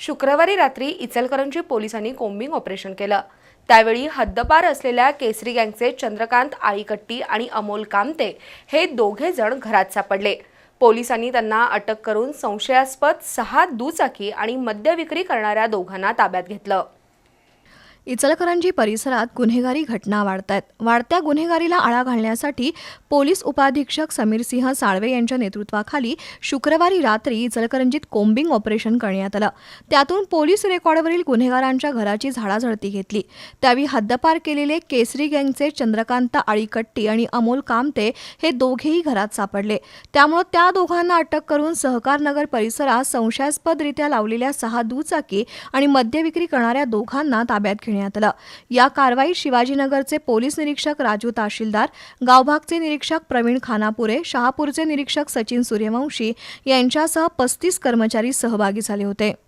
शुक्रवारी रात्री इचलकरंजी पोलिसांनी कोम्बिंग ऑपरेशन केलं. त्यावेळी हद्दपार असलेल्या केसरी गँगचे चंद्रकांत आळीकट्टी आणि अमोल कामते हे दोघे जण घरात सापडले. पोलिसांनी त्यांना अटक करून संशयास्पद सहा दुचाकी आणि मद्य विक्री करणाऱ्या दोघांना ताब्यात घेतलं. इचलकरंजी परिसरात गुन्हेगारी घटना वाढत आहेत वाढत्या गुन्हेगारीला आळा घालण्यासाठी पोलीस उपाधीक्षक समीरसिंह साळवे यांच्या नेतृत्वाखाली शुक्रवारी रात्री इचलकरंजीत कोम्बिंग ऑपरेशन करण्यात आलं. त्यातून पोलीस रेकॉर्डवरील गुन्हेगारांच्या घराची झाडाझडती घेतली. त्यावेळी हद्दपार केलेले केसरी गँगचे चंद्रकांत आळीकट्टी आणि अमोल कामते हे दोघेही घरात सापडले. त्यामुळे त्या दोघांना अटक करून सहकारनगर परिसरात संशयास्पदरित्या लावलेल्या सहा दुचाकी आणि मद्य विक्री करणाऱ्या दोघांना ताब्यात घेण्यात आलं. या कारवाईत शिवाजीनगरचे पोलीस निरीक्षक राजू तहसीलदार गावभागचे निरीक्षक प्रवीण खानापुरे शहापूरचे निरीक्षक सचिन सूर्यवंशी यांच्यासह पस्तीस कर्मचारी सहभागी झाले होते.